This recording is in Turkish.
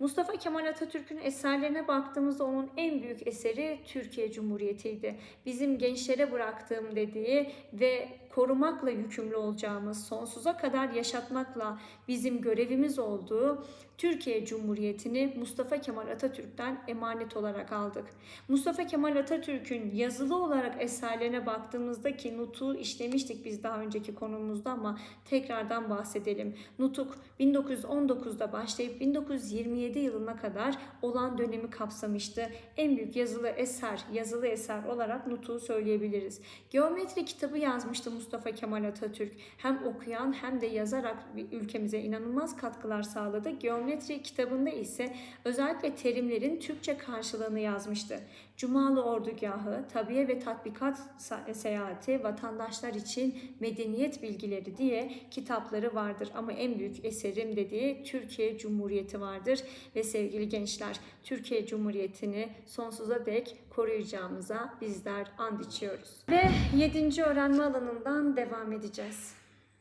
Mustafa Kemal Atatürk'ün eserlerine baktığımızda onun en büyük eseri Türkiye Cumhuriyeti'ydi. Bizim gençlere bıraktığım dediği ve korumakla yükümlü olacağımız, sonsuza kadar yaşatmakla bizim görevimiz olduğu Türkiye Cumhuriyeti'ni Mustafa Kemal Atatürk'ten emanet olarak aldık. Mustafa Kemal Atatürk'ün yazılı olarak eserlerine baktığımızda ki Nutuk'u işlemiştik biz daha önceki konumuzda ama tekrardan bahsedelim. Nutuk 1919'da başlayıp 1927 yılına kadar olan dönemi kapsamıştı. En büyük yazılı eser, yazılı eser olarak Nutuk'u söyleyebiliriz. Geometri kitabı yazmıştı Mustafa Kemal Atatürk. Hem okuyan hem de yazarak ülkemize inanılmaz katkılar sağladı. Geometri kitabında ise özellikle terimlerin Türkçe karşılığını yazmıştı. Cumalı Ordugahı, Tabiye ve Tatbikat Seyahati, Vatandaşlar için Medeniyet Bilgileri diye kitapları vardır. Ama en büyük eserim dediği Türkiye Cumhuriyeti vardır. Ve sevgili gençler, Türkiye Cumhuriyeti'ni sonsuza dek koruyacağımıza bizler and içiyoruz. Ve yedinci öğrenme alanından devam edeceğiz.